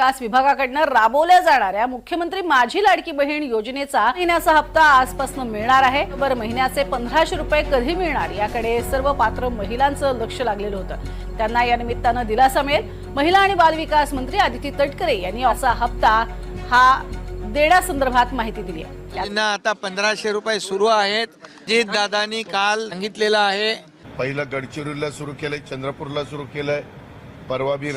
विकास विभागाकडनं राबवल्या जाणाऱ्या मुख्यमंत्री माझी लाडकी बहीण योजनेचा महिन्याचा हप्ता आजपासून मिळणार आहे. बरं महिन्याचे पंधराशे रुपये कधी मिळणार? याकडे सर्व पात्र महिलांचं लक्ष लागलेलं होतं. त्यांना या निमित्तानं दिलासा मिळेल. महिला आणि बालविकास मंत्री आदिती तटकरे यांनी असा हप्ता हा देण्यासंदर्भात माहिती दिली आहे. त्यांना आता पंधराशे रुपये सुरू आहेत. जे दादानी काल सांगितलेलं आहे. पहिलं गडचिरोलीला सुरू केलंय चंद्रपूरला सुरू केलंय. परवा बी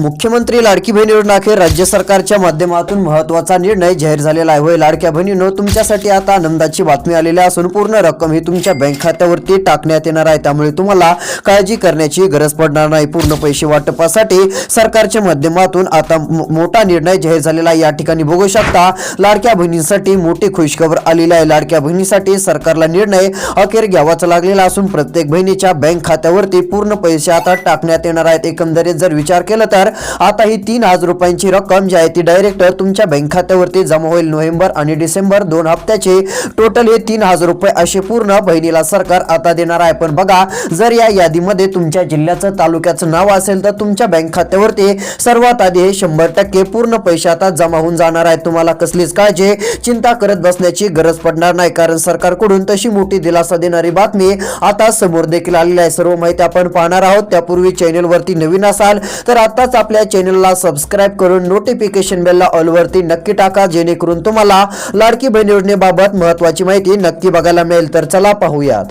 मुख्यमंत्री लाडकी बहीण योजना अखेर राज्य सरकारच्या माध्यमातून महत्त्वाचा निर्णय जाहीर झालेला आहे. होय लाडक्या बहिणीनं तुमच्यासाठी आता आनंदाची बातमी आलेली असून पूर्ण रक्कम ही तुमच्या बँक खात्यावरती टाकण्यात येणार आहे. त्यामुळे तुम्हाला काळजी करण्याची गरज पडणार नाही. पूर्ण पैसे वाटपासाठी सरकारच्या माध्यमातून आता मो- मोठा निर्णय जाहीर झालेला आहे. या ठिकाणी बघू शकता लाडक्या बहिणींसाठी मोठी खुशखबर आलेली आहे. लाडक्या बहिणीसाठी सरकारला निर्णय अखेर घ्यावाचा लागलेला असून प्रत्येक बहिणीच्या बँक खात्यावरती पूर्ण पैसे आता टाकण्यात येणार आहेत. एकंदरीत जर विचार केला तर आता ही तीन हजार रुपयांची रक्कम जी आहे ती डायरेक्ट तुमच्या बँक खात्यावरती जमा होईल नोव्हेंबर आणि डिसेंबर दोन हप्त्याचे. टोटल हे तीन हजार रुपये असे पूर्ण बहिणीला सरकार आता देणार आहे. पण बघा जर या यादीमध्ये तुमच्या जिल्ह्याचं तालुक्याचं नाव असेल तर तुमच्या बँक खात्यावरती सर्वात आधी हे शंभर टक्के पूर्ण पैसे आता जमा होऊन जाणार आहे तुम्हाला कसलीच काळजी चिंता करत बसण्याची गरज पडणार नाही कारण सरकारकडून तशी मोठी दिलासा देणारी बातमी आता समोर देखील आलेली आहे. सर्व माहिती आपण पाहणार आहोत. त्यापूर्वी चॅनेलवरती नवीन असाल तर आताच आपल्या चॅनलला सबस्क्राईब करून नोटिफिकेशन बेलला ऑलवरती नक्की टाका जेणेकरून तुम्हाला लाडकी बहीण योजनेबाबत महत्वाची माहिती नक्की बघायला मिळेल. तर चला पाहूयात.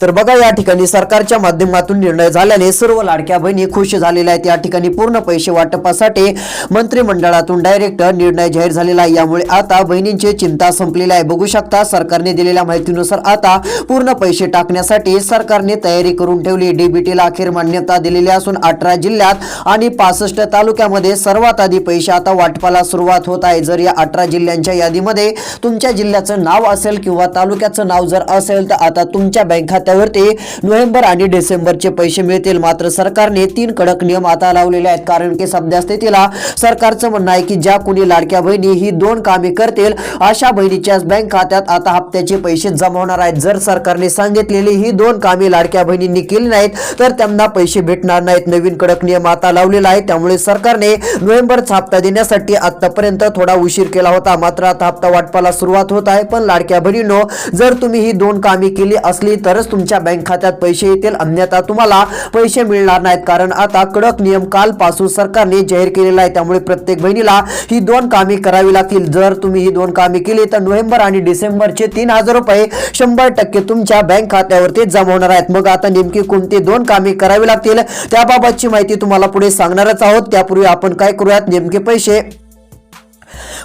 तर बघा या ठिकाणी सरकारच्या माध्यमातून निर्णय झाल्याने सर्व लाडक्या बहिणी खुश झालेल्या आहेत. या ठिकाणी पूर्ण पैसे वाटपासाठी मंत्रिमंडळातून डायरेक्ट निर्णय जाहीर झालेला आहे. यामुळे आता बहिणींची चिंता संपलेली आहे. बघू शकता सरकारने दिलेल्या माहितीनुसार आता पूर्ण पैसे टाकण्यासाठी सरकारने तयारी करून ठेवली. डीबीटीला अखेर मान्यता दिलेली असून अठरा जिल्ह्यात आणि पासष्ट तालुक्यामध्ये सर्वात आधी पैसे आता वाटपाला सुरुवात होत आहे. जर या अठरा जिल्ह्यांच्या यादीमध्ये तुमच्या जिल्ह्याचं नाव असेल किंवा तालुक्याचं नाव जर असेल तर आता तुमच्या बँक खात्यावरती नोव्हेंबर आणि डिसेंबरचे पैसे मिळतील. मात्र सरकारने तीन कडक नियम आता लावलेले आहेत. कारण की सध्या स्थितीला सरकारचं म्हणणं आहे की ज्या कुणी लाडक्या बहिणी ही दोन कामे करतील अशा बहिणीच्या बँक खात्यात आता हप्त्याचे पैसे जमा होणार आहेत. जर सरकारने सांगितलेली ही दोन कामे लाडक्या बहिणींनी केली नाहीत तर त्यांना पैसे भेटणार नाहीत. नवीन कडक नियम आता लावलेला आहे. त्यामुळे सरकारने नोव्हेंबरचा हप्ता देण्यासाठी आतापर्यंत थोडा उशीर केला होता. मात्र आता हप्ता वाटपाला सुरुवात होत आहे. पण लाडक्या बहिणीनो जर तुम्ही ही दोन कामे केली असली तरच तुमच्या बँक खात्यात पैसे येतील अन्यथा तुम्हाला पैसे मिळणार नाहीत. कारण आता कडक नियम कालपासून सरकारने जाहीर केलेला आहे. त्यामुळे प्रत्येक बहिणीला ही दोन कामे करावी लागतील. जर तुम्ही ही दोन कामे केली तर नोव्हेंबर आणि डिसेंबरचे तीन हजार रुपये शंभर टक्के तुमच्या बँक खात्यावरती जमा होणार आहेत. मग आता नेमकी कोणती दोन कामे करावी लागतील त्याबाबतची माहिती तुम्हाला पुढे सांगणारच आहोत. त्यापूर्वी आपण काय करूयात? नेमके पैसे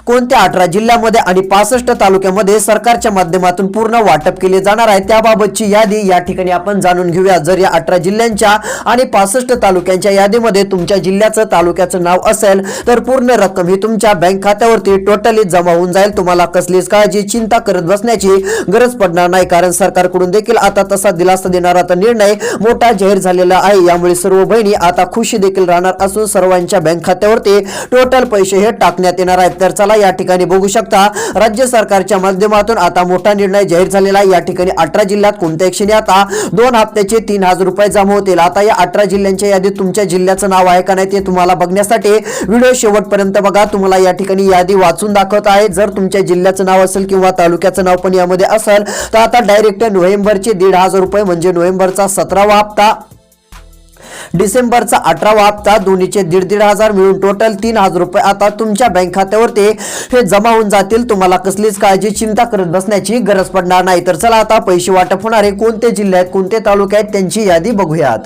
कोणत्या अठरा जिल्ह्यामध्ये आणि पासष्ट तालुक्यामध्ये सरकारच्या माध्यमातून पूर्ण वाटप केले जाणार आहे त्याबाबतची यादी या ठिकाणी आपण जाणून घेऊया. जर या अठरा जिल्ह्यांच्या आणि पासष्ट तालुक्यांच्या यादीमध्ये तुमच्या जिल्ह्याचं तालुक्याचं नाव असेल तर पूर्ण रक्कम ही तुमच्या बँक खात्यावरती टोटली जमा होऊन जाईल. तुम्हाला कसलीच काळजी चिंता करत बसण्याची गरज पडणार नाही कारण सरकारकडून देखील आता तसा दिलासा देणारा तर निर्णय मोठा जाहीर झालेला आहे. यामुळे सर्व बहिणी आता खुशी देखील राहणार असून सर्वांच्या बँक खात्यावरती टोटल पैसे हे टाकण्यात येणार आहेत. तर चला या ठिकाणी बघू शकता. राज्य सरकारच्या माध्यमातून आता मोठा निर्णय जाहीर झालेला आहे. या ठिकाणी अठरा जिल्ह्यात कोणत्या क्षणी आता दोन हप्त्याचे तीन हजार रुपये जमा होतील? आता या अठरा जिल्ह्यांच्या यादीत तुमच्या जिल्ह्याचं नाव आहे का नाही ते तुम्हाला बघण्यासाठी व्हिडिओ शेवटपर्यंत बघा. तुम्हाला या ठिकाणी यादी वाचून दाखवत आहे. जर तुमच्या जिल्ह्याचं नाव असेल किंवा तालुक्याचं नाव पण यामध्ये असेल तर आता डायरेक्ट नोव्हेंबरचे दीड हजार रुपये म्हणजे नोव्हेंबरचा सतरावा हप्ता डिसेंबरचा अठरावा हप्ता दोन्हीचे दीड दीड हजार मिळून टोटल तीन हजार रुपये. आता तुमच्या बँक खात्यावरती हे जमा होऊन जातील. तुम्हाला कसलीच काळजी चिंता करत बसण्याची गरज पडणार नाही. तर चला आता पैसे वाटप होणारे कोणते जिल्हे आहेत कोणते तालुके आहेत त्यांची यादी बघूयात.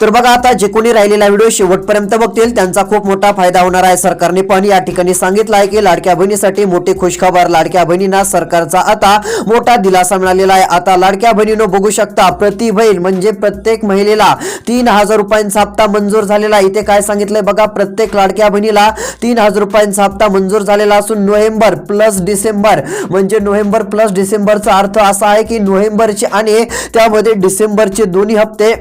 तर बघा आता जे कोणी राहिलेला व्हिडिओ शेवटपर्यंत बघतील त्यांचा खूप मोठा फायदा होणार आहे सरकारने. पण या ठिकाणी सांगितलं आहे की लाडक्या बहिणीसाठी मोठी खुशखबर. लाडक्या बहिणींना सरकारचा आता मोठा दिलासा मिळालेला आहे. आता लाडक्या बहिणीनं बघू शकता प्रति बहीण म्हणजे प्रत्येक महिलेला तीन हजार रुपयांचा हप्ता मंजूर झालेला आहे. इथे काय सांगितलंय बघा प्रत्येक लाडक्या बहिणीला तीन हजार रुपयांचा हप्ता मंजूर झालेला असून नोव्हेंबर प्लस डिसेंबर म्हणजे नोव्हेंबर प्लस डिसेंबरचा अर्थ असा आहे की नोव्हेंबरचे आणि त्यामध्ये डिसेंबरचे दोन्ही हप्ते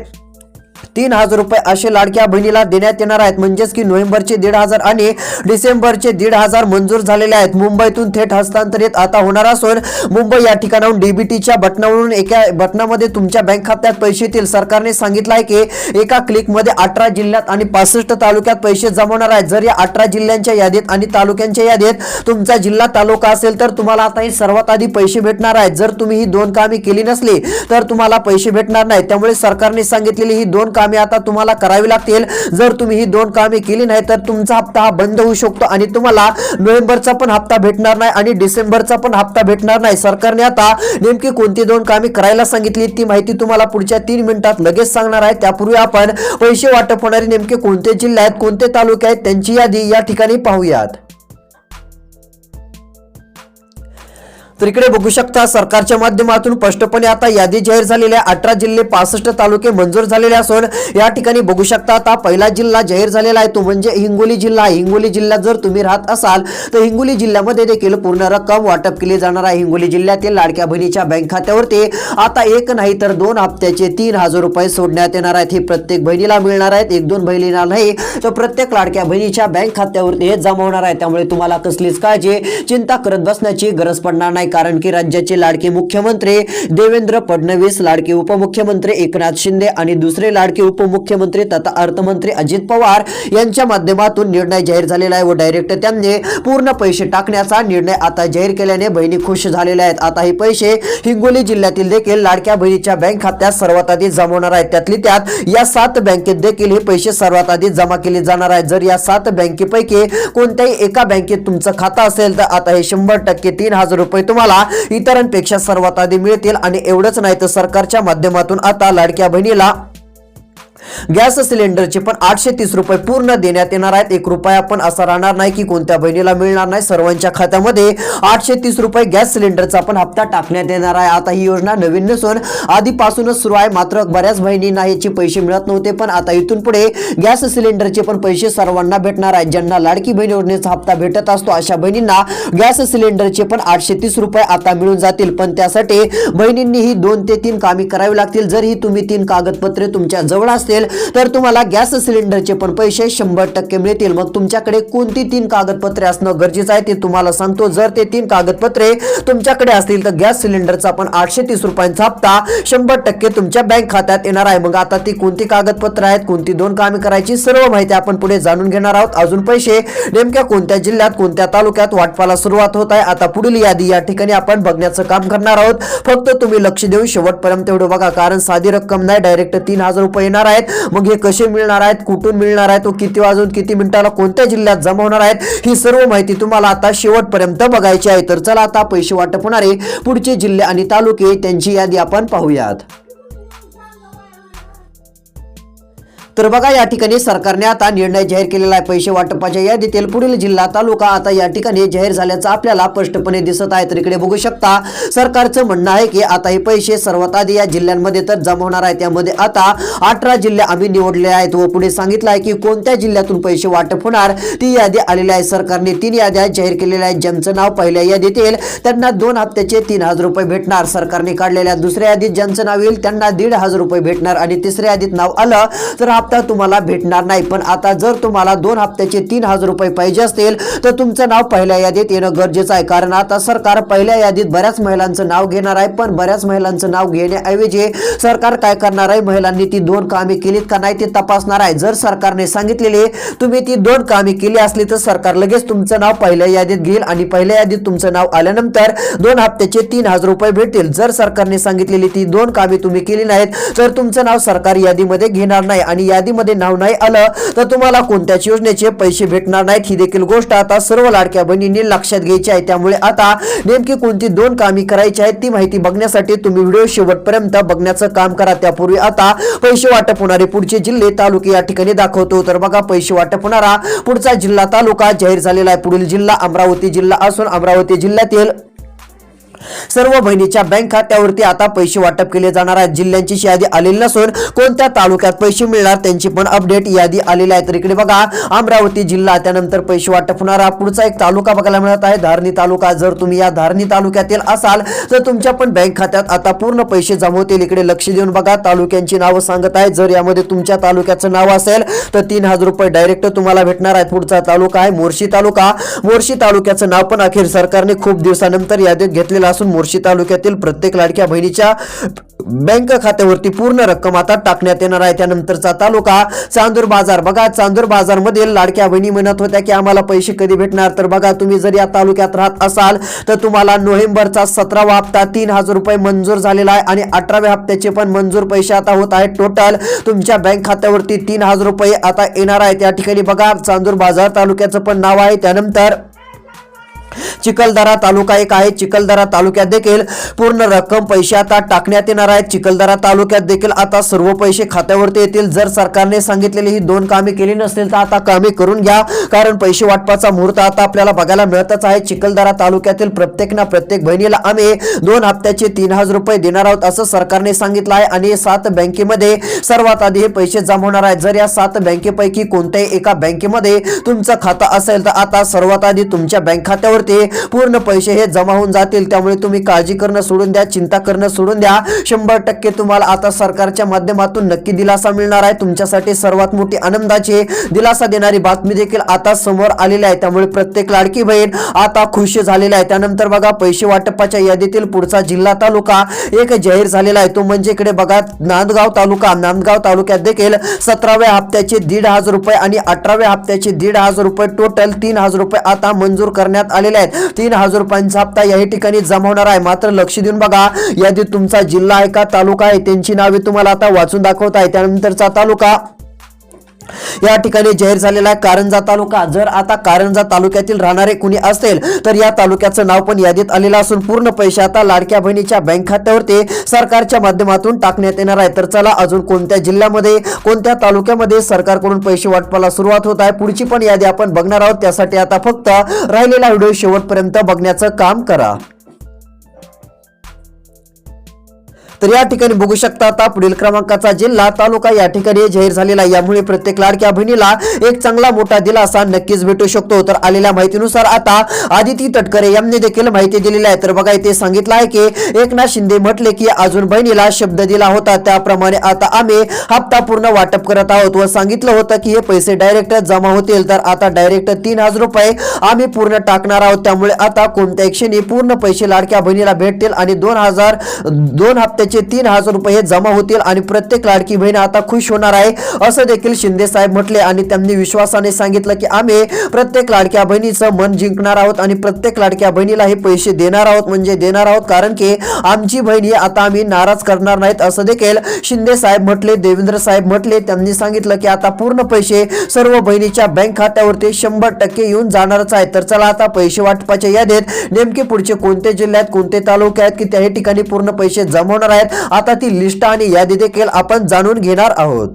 तीन हजार रुपये असे लाडक्या बहिणीला देण्यात येणार आहेत. म्हणजेच की नोव्हेंबरचे दीड हजार आणि डिसेंबरचे दीड हजार मंजूर झालेले आहेत. मुंबईतून थेट हस्तांतरित आता होणार असून मुंबई या ठिकाणाहून डीबीटीच्या बटनावरून एका बटनामध्ये तुमच्या बँक खात्यात पैसे येतील. सरकारने सांगितलं आहे की एका क्लिकमध्ये अठरा जिल्ह्यात आणि पासष्ट तालुक्यात पैसे जमवणार आहेत. जर या अठरा जिल्ह्यांच्या यादीत आणि तालुक्यांच्या यादीत तुमचा जिल्हा तालुका असेल तर तुम्हाला आता हे सर्वात आधी पैसे भेटणार आहेत. जर तुम्ही ही दोन कामे केली नसली तर तुम्हाला पैसे भेटणार नाही. त्यामुळे सरकारने सांगितलेली ही दोन कामे आता तुम्हाला करावी लागतील. जर तुम्ही ही दोन कामे केली नाही तर तुमचा हप्ता हा बंद होऊ शकतो आणि तुम्हाला नोव्हेंबरचा पण हप्ता भेटणार नाही आणि डिसेंबरचा पण हप्ता भेटणार नाही. सरकारने आता नेमकी कोणती दोन कामे करायला सांगितली? ती माहिती तुम्हाला पुढच्या तीन मिनिटात लगेच सांगणार आहे. त्यापूर्वी आपण पैसे वाटप होणारे नेमके कोणते जिल्हे आहेत कोणते तालुके आहेत त्यांची यादी या ठिकाणी पाहूयात. तर इकडे बघू शकता सरकारच्या माध्यमातून स्पष्टपणे आता यादी जाहीर झालेल्या अठरा जिल्हे पासष्ट तालुके मंजूर झालेले असून या ठिकाणी बघू शकता आता पहिला जिल्हा जाहीर झालेला आहे तो म्हणजे हिंगोली जिल्हा हिंगोली जिल्ह्यात जर तुम्ही राहत असाल तर हिंगोली जिल्ह्यामध्ये देखील पूर्ण रक्कम वाटप केली जाणार आहे. हिंगोली जिल्ह्यातील लाडक्या बहिणीच्या बँक खात्यावरती आता एक नाही तर दोन हप्त्याचे तीन हजार रुपये सोडण्यात येणार आहेत. हे प्रत्येक बहिणीला मिळणार आहेत एक दोन बहिणीला नाही तर प्रत्येक लाडक्या बहिणीच्या बँक खात्यावरती हे जमा होणार आहे. त्यामुळे तुम्हाला कसलीच काळजी चिंता करत बसण्याची गरज पडणार नाही. कारण की राज्याचे लाडके मुख्यमंत्री देवेंद्र फडणवीस लाडके उपमुख्यमंत्री एकनाथ शिंदे आणि दुसरे लाडके उपमुख्यमंत्री तथा अर्थमंत्री अजित पवार यांच्या माध्यमातून निर्णय जाहीर झालेला आहे व डायरेक्ट त्यांनी पूर्ण पैसे टाकण्याचा निर्णय आता जाहीर केल्याने बहिणी खुश झालेल्या आहेत. आता हे पैसे हिंगोली जिल्ह्यातील देखील लाडक्या बहिणीच्या बँक खात्यात सर्वात आधी जमवणार आहेत. त्यातली त्यात या सात बँकेत देखील हे पैसे सर्वात आधी जमा केले जाणार आहेत. जर या सात बँकेपैकी कोणत्याही एका बँकेत तुमचं खातं असेल तर आता हे शंभर टक्के तीन हजार रुपये तुम्हाला इतरांपेक्षा सर्वात आधी मिळतील आणि एवढंच नाही तर सरकारच्या माध्यमातून आता लाडक्या बहिणीला गॅस सिलेंडरचे पण आठशे तीस रुपये पूर्ण देण्यात येणार आहेत. एक रुपया पण असा राहणार नाही की कोणत्या बहिणीला मिळणार नाही. सर्वांच्या खात्यामध्ये आठशे तीस रुपये गॅस सिलेंडरचा पण हप्ता टाकण्यात येणार आहे. आता ही योजना नवीन नसून आधीपासूनच सुरू आहे. मात्र बऱ्याच बहिणींना याचे पैसे मिळत नव्हते. पण आता इथून पुढे गॅस सिलेंडरचे पण पैसे सर्वांना भेटणार आहेत. ज्यांना लाडकी बहीण योजनेचा हप्ता भेटत असतो अशा बहिणींना गॅस सिलेंडरचे पण आठशे तीस रुपये आता मिळून जातील. पण त्यासाठी बहिणींनी ही दोन ते तीन कामे करावी लागतील. जर ही तुम्ही तीन कागदपत्रे तुमच्या जवळ असतील तर तुम्हाला गॅस सिलेंडरचे पण पैसे शंभर टक्के मिळतील. मग तुमच्याकडे कोणती तीन कागदपत्रे असणं गरजेचं आहे ते तुम्हाला सांगतो. जर ते तीन कागदपत्रे तुमच्याकडे असतील तर गॅस सिलेंडरचा पण आठशे तीस रुपयांचा हप्ता शंभर टक्के तुमच्या बँक खात्यात येणार आहे. मग आता ती कोणती कागदपत्र आहेत कोणती दोन कामे करायची सर्व माहिती आपण पुढे जाणून घेणार आहोत. अजून पैसे नेमक्या कोणत्या जिल्ह्यात कोणत्या तालुक्यात वाटपाला सुरुवात होत आहे आता पुढील यादी या ठिकाणी आपण बघण्याचं काम करणार आहोत. फक्त तुम्ही लक्ष देऊन शेवटपर्यंत एवढं बघा कारण साधी रक्कम नाही डायरेक्ट तीन हजार रुपये येणार आहे. आहेत. मग हे कसे मिळणार आहेत? कुठून मिळणार आहेत? व किती वाजून किती मिनिटाला कोणत्या जिल्ह्यात जमा होणार आहेत? ही सर्व माहिती तुम्हाला आता शेवटपर्यंत बघायची आहे. तर चला आता पैसे वाटप होणारे पुढचे जिल्हे आणि तालुके त्यांची यादी आपण पाहूयात. तर बघा या ठिकाणी सरकारने आता निर्णय जाहीर केलेला आहे. पैसे वाटपाच्या यादीतील पुढील जिल्हा तालुका आता या ठिकाणी जाहीर झाल्याचं आपल्याला स्पष्टपणे दिसत आहे. तर इकडे बघू शकता सरकारचं म्हणणं आहे की आता हे पैसे सर्वात आधी या जिल्ह्यांमध्ये तर जमा होणार आहे त्यामध्ये आता अठरा जिल्हे आम्ही निवडले आहेत व पुढे सांगितलं आहे की कोणत्या जिल्ह्यातून पैसे वाटप होणार? ती यादी आलेली आहे. सरकारने तीन याद्या जाहीर केलेल्या आहेत. ज्यांचं नाव पहिल्या यादीत येईल त्यांना दोन हप्त्याचे तीन हजार रुपये भेटणार. सरकारने काढलेल्या दुसऱ्या यादीत ज्यांचं नाव येईल त्यांना दीड हजार रुपये भेटणार. आणि तिसऱ्या यादीत नाव आलं तर हप्ता तुम्हाला भेटणार नाही. पण आता जर तुम्हाला दोन हप्त्याचे तीन हजार रुपये पाहिजे असतील तर तुमचं नाव पहिल्या यादीत येणं गरजेचं आहे. कारण आता सरकार पहिल्या यादीत बऱ्याच महिलांचं नाव घेणार आहे पण बऱ्याच महिलांचं नाव घेण्याऐवजी सरकार काय करणार आहे? महिलांनी ती दोन कामे केलीत का नाही ते तपासणार आहे. जर सरकारने सांगितलेले तुम्ही ती दोन कामे केली असली तर सरकार लगेच तुमचं नाव पहिल्या यादीत घेईल आणि पहिल्या यादीत तुमचं नाव आल्यानंतर दोन हप्त्याचे तीन हजार रुपये भेटतील. जर सरकारने सांगितलेली ती दोन कामे तुम्ही केली नाहीत तर तुमचं नाव सरकारी यादीमध्ये घेणार नाही आणि यादीमध्ये नाव नाही आलं तर तुम्हाला कोणत्याच योजनेचे पैसे भेटणार नाहीत. ही देखील गोष्ट आता सर्व लाडक्या बहिणींनी लक्षात घ्यायची आहे. त्यामुळे आता नेमकी कोणती दोन कामे करायची आहेत ती माहिती बघण्यासाठी तुम्ही व्हिडिओ शेवटपर्यंत बघण्याचं काम करा. त्यापूर्वी आता पैसे वाटप होणारे पुढचे जिल्हे तालुके या ठिकाणी दाखवतो. तर बघा पैसे वाटप होणारा पुढचा जिल्हा तालुका जाहीर झालेला आहे. पुढील जिल्हा अमरावती जिल्हा असून अमरावती जिल्ह्यातील सर्व बहिणीच्या बँक खात्यावरती आता पैसे वाटप केले जाणार आहेत. जिल्ह्यांची यादी आलेली नसून कोणत्या तालुक्यात पैसे मिळणार त्यांची पण अपडेट यादी आलेली आहे. तर इकडे बघा अमरावती जिल्हा त्यानंतर पैसे वाटप होणारा पुढचा एक तालुका बघायला मिळत आहे. धारणी तालुका जर तुम्ही या धारणी तालुक्यातील असाल तर तुमच्या पण बँक खात्यात आता पूर्ण पैसे जमा होतील. इकडे लक्ष देऊन बघा तालुक्यांची नावं सांगत आहे जर यामध्ये तुमच्या तालुक्याचं नाव असेल तर तीन हजार रुपये डायरेक्ट तुम्हाला भेटणार आहे पुढचा तालुका आहे मोर्शी तालुका. मोर्शी तालुक्याचं नाव पण अखेर सरकारने खूप दिवसानंतर यादीत घेतलेलं असून मोर्शी तालुक्यातील प्रत्येक लाडक्या बहिणीच्या बँक खात्यावरती पूर्ण रक्कम आता टाकण्यात येणार आहे. त्यानंतरचा तालुका चांदूर बाजार. बघा चांदूर बाजार मधील लाडक्या बहिणी म्हणत होत्या की आम्हाला पैसे कधी भेटणार? तर बघा तुम्ही जर या तालुक्यात राहत असाल तर तुम्हाला नोव्हेंबरचा सतरावा हप्ता तीन हजार रुपये मंजूर झालेला आहे आणि अठराव्या हप्त्याचे पण मंजूर पैसे आता होत आहेत. टोटल तुमच्या बँक खात्यावरती तीन हजार रुपये आता येणार आहे त्या ठिकाणी बघा चांदूर बाजार तालुक्याचं पण नाव आहे. त्यानंतर चिखलदरा तालुका एक आहे. चिखलदरा तालुक्यात देखील पूर्ण रक्कम पैसे आता टाकण्यात येणार आहेत. चिखलदरा तालुक्यात देखील आता सर्व पैसे खात्यावरती येतील. जर सरकारने सांगितलेली ही दोन कामे केली नसतील तर आता कामे करून घ्या. कारण पैसे वाटपाचा मुहूर्त आता आपल्याला बघायला मिळतच आहे. चिखलदरा तालुक्यातील प्रत्येक ना प्रत्येक बहिणीला आम्ही दोन हप्त्याचे तीन हजार रुपये देणार आहोत असं सरकारने सांगितलं आहे. आणि सात बँकेमध्ये सर्वात आधी हे पैसे जमा होणार आहेत. जर या सात बँकेपैकी कोणत्याही एका बँकेमध्ये तुमचं खातं असेल तर आता सर्वात आधी तुमच्या बँक खात्यावर खात्यावरती पूर्ण पैसे हे जमा होऊन जातील. त्यामुळे तुम्ही काळजी करणं सोडून द्या चिंता करणं सोडून द्या. शंभर टक्के तुम्हाला आता सरकारच्या माध्यमातून नक्की दिलासा मिळणार आहे. तुमच्यासाठी सर्वात मोठी आनंदाची दिलासा देणारी बातमी देखील आता समोर आलेली आहे. त्यामुळे प्रत्येक लाडकी बहीण आता खुश झालेली आहे. त्यानंतर बघा पैसे वाटपाच्या यादीतील पुढचा जिल्हा तालुका एक जाहीर झालेला आहे. तो म्हणजे इकडे बघा नांदगाव तालुका. नांदगाव तालुक्यात देखील सतराव्या हप्त्याचे दीड हजार रुपये आणि अठराव्या हप्त्याचे दीड हजार रुपये टोटल तीन हजार रुपये आता मंजूर करण्यात आले आलेले आहेत. तीन हजार रुपयांचा हप्ता याही ठिकाणी जमा होणार आहे. मात्र लक्ष देऊन बघा यादीत तुमचा जिल्हा आहे का तालुका आहे? त्यांची नावे तुम्हाला आता वाचून दाखवत आहे. त्यानंतरचा तालुका या ठिकाणी जाहीर झालेला आहे कारंजा तालुका. जर आता कारंजा तालुक्यातील राहणारे कुणी असेल तर या तालुक्याचं नाव पण यादीत आलेलं असून पूर्ण पैसे आता लाडक्या बहिणीच्या बँक खात्यावरती सरकारच्या माध्यमातून टाकण्यात येणार आहे. तर चला अजून कोणत्या जिल्ह्यामध्ये कोणत्या तालुक्यामध्ये सरकारकडून पैसे वाटपाला सुरुवात होत आहे पुढची पण यादी आपण बघणार आहोत. त्यासाठी आता फक्त राहिलेला व्हिडिओ शेवटपर्यंत बघण्याचं काम करा. तर या ठिकाणी बघू शकता आता पुढील क्रमांकाचा जिल्हा तालुका या ठिकाणी जाहीर झालेला आहे. यामुळे प्रत्येक लाडक्या बहिणीला एक चांगला मोठा दिलासा नक्कीच भेटू शकतो. तर आलेल्या माहितीनुसार आता आदिती तटकरे यांनी देखील माहिती दिलेली आहे. तर बघा इथे सांगितलं आहे की एकनाथ शिंदे म्हटले की अजून बहिणीला शब्द दिला होता. त्याप्रमाणे आता आम्ही हप्ता पूर्ण वाटप करत आहोत व सांगितलं होतं की हे पैसे डायरेक्ट जमा होतील. तर आता डायरेक्ट तीन हजार रुपये आम्ही पूर्ण टाकणार आहोत. त्यामुळे आता कोणत्याही क्षणी पूर्ण पैसे लाडक्या बहिणीला भेटतील आणि दोन हजार दोन हप्त्याचे तीन हजार रुपये जमा होतील आणि प्रत्येक लाडकी बहीण आता खुश होणार आहे असं देखील शिंदे साहेब म्हटले आणि त्यांनी विश्वासाने सांगितलं की आम्ही प्रत्येक लाडक्या बहिणीचं मन जिंकणार आहोत आणि प्रत्येक लाडक्या बहिणीला हे पैसे देणार आहोत म्हणजे देणार आहोत कारण की आमची बहीण ही आता आम्ही नाराज करणार नाहीत असं देखील शिंदे साहेब म्हटले देवेंद्र साहेब म्हटले त्यांनी सांगितलं की आता पूर्ण पैसे सर्व बहिणीच्या बँक खात्यावरती शंभर टक्के येऊन जाणारच आहे तर चला आता पैसे वाटपाच्या यादीत नेमके पुढचे कोणते जिल्ह्यात कोणते तालुके आहेत की त्या ठिकाणी पूर्ण पैसे जमा होणार आहेत. आता ती लिस्ट आणि यादी देखील आपण जाणून घेणार आहोत.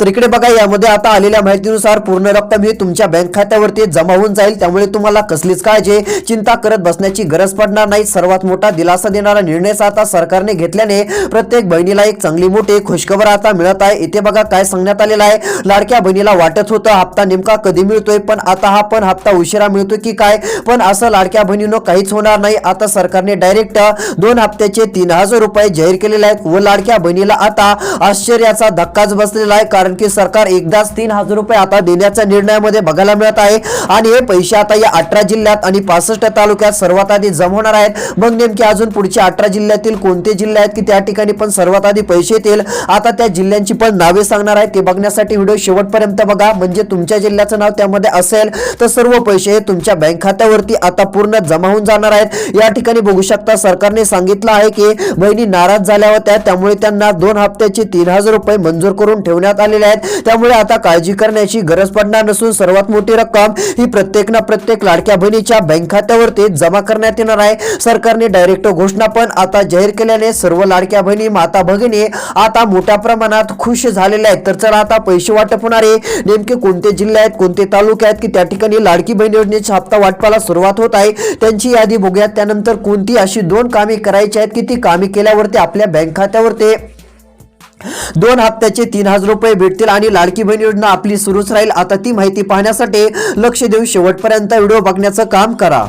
तर इकडे बघा यामध्ये आता आलेल्या माहितीनुसार पूर्ण रक्कम ही तुमच्या बँक खात्यावरती जमा होऊन जाईल. त्यामुळे तुम्हाला कसलीच काळजी चिंता करत बसण्याची गरज पडणार नाही. सर्वात मोठा दिलासा देणारा निर्णय आता सरकारने घेतल्याने प्रत्येक बहिणीला एक चांगली मोठी खुशखबर आता मिळत आहे. इथे बघा काय सांगण्यात आलेलं आहे. लाडक्या बहिणीला वाटत होतं हप्ता नेमका कधी मिळतोय पण आता हा पण हप्ता उशिरा मिळतोय की काय? पण असं लाडक्या बहिणीनं काहीच होणार नाही. आता सरकारने डायरेक्ट दोन हप्त्याचे तीन हजार रुपये जाहीर केलेले आहेत व लाडक्या बहिणीला आता आश्चर्याचा धक्काच बसलेला आहे. कारण कारण की सरकार एकदाच तीन हजार रुपये आता देण्याच्या निर्णयामध्ये बघायला मिळत आहे. आणि हे पैसे आता या अठरा जिल्ह्यात आणि पासष्ट तालुक्यात सर्वात आधी जमा होणार आहेत. मग नेमके अजून पुढच्या अठरा जिल्ह्यातील कोणते जिल्हे आहेत की त्या ठिकाणी पण सर्वात आधी पैसे येतील? आता त्या जिल्ह्यांची पण नावे सांगणार आहेत. ते बघण्यासाठी व्हिडिओ शेवटपर्यंत बघा. म्हणजे तुमच्या जिल्ह्याचं नाव त्यामध्ये असेल तर सर्व पैसे हे तुमच्या बँक खात्यावरती आता पूर्ण जमा होऊन जाणार आहेत. या ठिकाणी बघू शकता सरकारने सांगितलं आहे की बहिणी नाराज झाल्या होत्या. त्यामुळे त्यांना दोन हप्त्याचे तीन हजार रुपये मंजूर करून ठेवण्यात आले झालेल्या आहेत. त्यामुळे आता काळजी करण्याची गरज पडणार नसून सर्वात मोठी रक्कम ही प्रत्येक ना प्रत्येक लाडक्या बहिणीच्या बँक खात्यावरती जमा करण्यात येणार आहे. सरकारने डायरेक्ट घोषणा पण आता जाहीर केल्याने सर्व लाडक्या बहिणी माता भगिनी आता मोठ्या प्रमाणात खुश झालेल्या आहेत. तर चला आता पैसे वाटप होणारे. नेमके कोणते जिल्हे आहेत कोणते तालुके आहेत की त्या ठिकाणी लाडकी बहीण योजनेचा हप्ता वाटपाला सुरुवात होत आहे? त्यांची यादी बघूयात. त्यानंतर कोणती अशी दोन कामे करायची आहेत? की ती कामे केल्यावरती आपल्या बँक खात्यावरती? दोन हप्त्याचे तीन हजार रुपये भेटतील आणि लाडकी बहीण योजना आपली सुरूच राहील. आता ती माहिती पाहण्यासाठी लक्ष देऊन शेवटपर्यंत व्हिडिओ बघण्याचं काम करा.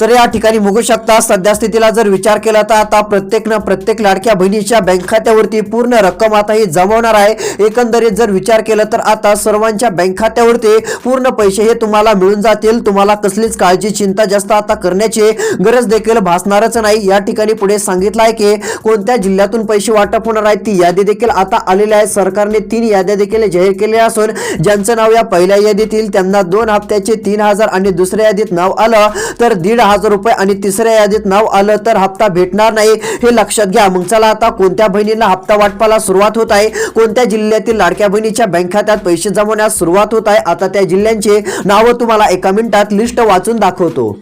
तर या ठिकाणी बघू शकता सध्या स्थितीला जर विचार केला तर आता प्रत्येकनं प्रत्येक लाडक्या बहिणीच्या बँक खात्यावरती पूर्ण रक्कम आता ही जमवणार आहे. एकंदरीत जर विचार केला तर आता सर्वांच्या बँक खात्यावरती पूर्ण पैसे हे तुम्हाला मिळून जातील. तुम्हाला कसलीच काळजी चिंता जास्त आता करण्याची गरज देखील भासणारच नाही. या ठिकाणी पुढे सांगितलं आहे की कोणत्या जिल्ह्यातून पैसे वाटप होणार आहे ती यादी देखील आता आलेली आहे. सरकारने तीन याद्या देखील जाहीर केल्या असून ज्यांचं नाव या पहिल्या यादीतील त्यांना दोन हप्त्याचे तीन हजार आणि दुसऱ्या यादीत नाव आलं तर दीड हजार रुपये आणि तिसऱ्या यादीत नाव आलं तर हप्ता भेटणार नाही. हे लक्षात घ्या. मग चला आता कोणत्या बहिणीला हप्ता वाटपाला सुरुवात होत आहे? कोणत्या जिल्ह्यातील लाडक्या बहिणीच्या बँक खात्यात पैसे जमवण्यास सुरुवात होत आहे? आता त्या जिल्ह्यांचे नावं तुम्हाला एका मिनिटात लिस्ट वाचून दाखवतो.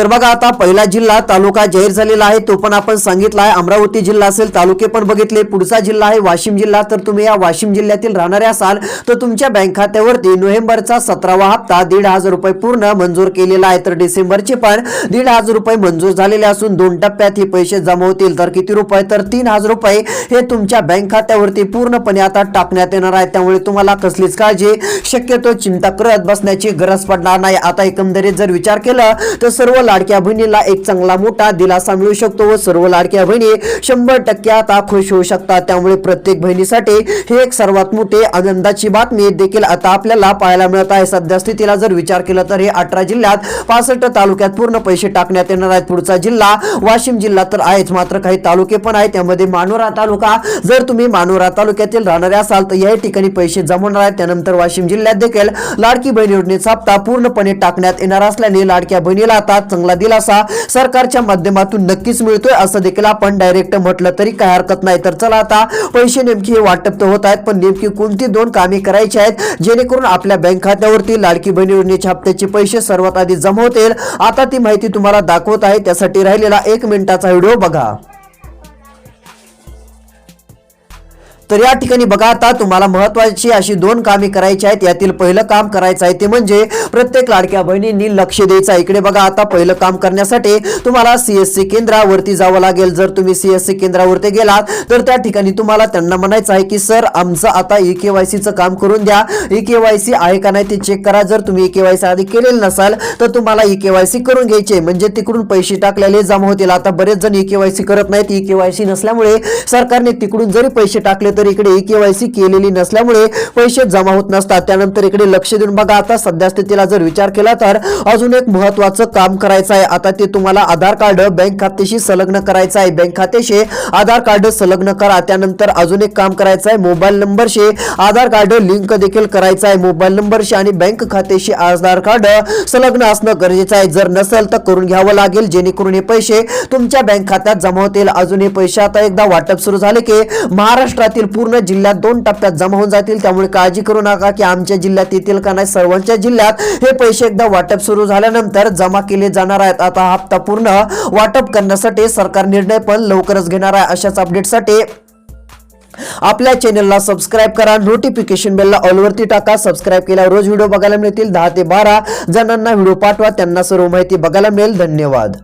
तर बघा आता पहिला जिल्हा तालुका जाहीर झालेला आहे तो पण आपण सांगितला आहे. अमरावती जिल्हा असेल तालुके पण बघितले. पुढचा जिल्हा आहे वाशिम जिल्हा. तर तुम्ही या वाशिम जिल्ह्यातील राहणारे असाल तर तुमच्या बँक खात्यावरती नोव्हेंबरचा सतरावा हप्ता दीड हजार रुपये पूर्ण मंजूर केलेला आहे. तर डिसेंबरचे पण दीड हजार रुपये मंजूर झालेले असून दोन टप्प्यात हे पैसे जमा होतील. तर किती रुपये? तर तीन हजार रुपये हे तुमच्या बँक खात्यावरती पूर्णपणे आता टाकण्यात येणार आहे. त्यामुळे तुम्हाला कसलीच काळजी शक्यतो चिंता करत बसण्याची गरज पडणार नाही. आता एकंदरीत जर विचार केला तर सर्व लाडक्या बहिणीला एक चांगला मोठा दिलासा मिळू शकतो व सर्व लाडक्या बहिणी शंभर टक्के आता खुश होऊ शकतात. त्यामुळे प्रत्येक बहिणीसाठी ही एक सर्वात मोठी आनंदाची बातमी देखील आता आपल्याला पाहायला मिळत आहे. सध्या स्थितीला जर विचार केला तर हे अठरा जिल्ह्यात पासष्ट तालुक्यात पूर्ण पैसे टाकण्यात येणार आहेत. पुढचा जिल्हा वाशिम जिल्हा तर आहेच मात्र काही तालुके पण आहेत. त्यामध्ये मानोरा तालुका जर तुम्ही मानोरा तालुक्यातील राहणारे असाल तर या ठिकाणी पैसे जमवणार आहेत. त्यानंतर वाशिम जिल्ह्यात देखील लाडकी बहीण योजनेचा हप्ता पूर्णपणे टाकण्यात येणार असल्याने लाडक्या बहिणीला आता चांगला दिलासा सरकारच्या माध्यमातून नक्कीच मिळतोय असं देखील आपण डायरेक्ट म्हटलं तरी काय हरकत नाही. तर चला आता पैसे नेमकी हे वाटप तर होत आहेत पण नेमकी कोणती दोन कामे करायची आहेत जेणेकरून आपल्या बँक खात्यावरती लाडकी बहिणी योजनेच्या हप्त्याचे पैसे सर्वात आधी जमा होतील. आता ती माहिती तुम्हाला दाखवत आहे त्यासाठी राहिलेला एक मिनिटाचा व्हिडिओ बघा. तर या ठिकाणी बघा आता तुम्हाला महत्वाची अशी दोन कामे करायची आहेत. यातील पहिलं काम करायचं आहे ते म्हणजे प्रत्येक लाडक्या बहिणींनी लक्ष द्यायचं आहे. इकडे बघा आता पहिलं काम करण्यासाठी तुम्हाला सीएससी केंद्रावरती जावं लागेल. जर तुम्ही सीएससी केंद्रावरती गेलात तर त्या ठिकाणी तुम्हाला त्यांना म्हणायचं आहे की सर आमचं आता ई के वाय सीचं काम करून द्या. ई के वाय सी आहे का नाही ते चेक करा. जर तुम्ही ई के वाय सी आधी केलेलं नसाल तर तुम्हाला ई के वाय सी करून घ्यायचे म्हणजे तिकडून पैसे टाकलेले जमा होतील. आता बरेच जण ई के वाय सी करत नाहीत. ई के वाय सी नसल्यामुळे सरकारने तिकडून जरी पैसे टाकले तर इकडे ई केवायसी केलेली नसल्यामुळे पैसे जमा होत नसतात. त्यानंतर इकडे लक्ष देऊन बघा आता सध्या स्थितीला जर विचार केला तर अजून एक महत्वाचं काम करायचं आहे. आता ते तुम्हाला आधार कार्ड बँक खात्याशी संलग्न करायचं आहे. बँक खात्याशी आधार कार्ड संलग्न करा. त्यानंतर अजून एक काम करायचं आहे. मोबाईल नंबरशी आधार कार्ड लिंक देखील करायचं आहे. मोबाईल नंबरशी आणि बँक खात्याशी आधार कार्ड संलग्न असणं गरजेचं आहे. जर नसेल तर करून घ्यावं लागेल. जेणेकरून हे पैसे तुमच्या बँक खात्यात जमा होतील. अजून हे पैसे आता एकदा वाटप सुरू झाले की महाराष्ट्रातील पूर्ण जिल्ह्यात दोन टप्प्यात जमा होऊन जातील. त्यामुळे काळजी करू नका की आमच्या जिल्ह्यात येतील का नाही. सर्वांच्या जिल्ह्यात हे पैसे एकदा वाटप सुरू झाल्यानंतर जमा केले जाणार आहेत. आता हप्ता पूर्ण वाटप करण्यासाठी सरकार निर्णय पण लवकरच घेणार आहे. अशाच अपडेटसाठी आपल्या चॅनलला सबस्क्राईब करा. नोटिफिकेशन बेलला ऑलवरती टाका. सबस्क्राईब केला रोज व्हिडिओ बघायला मिळतील. दहा ते बारा जणांना व्हिडिओ पाठवा. त्यांना सर्व माहिती बघायला मिळेल. धन्यवाद.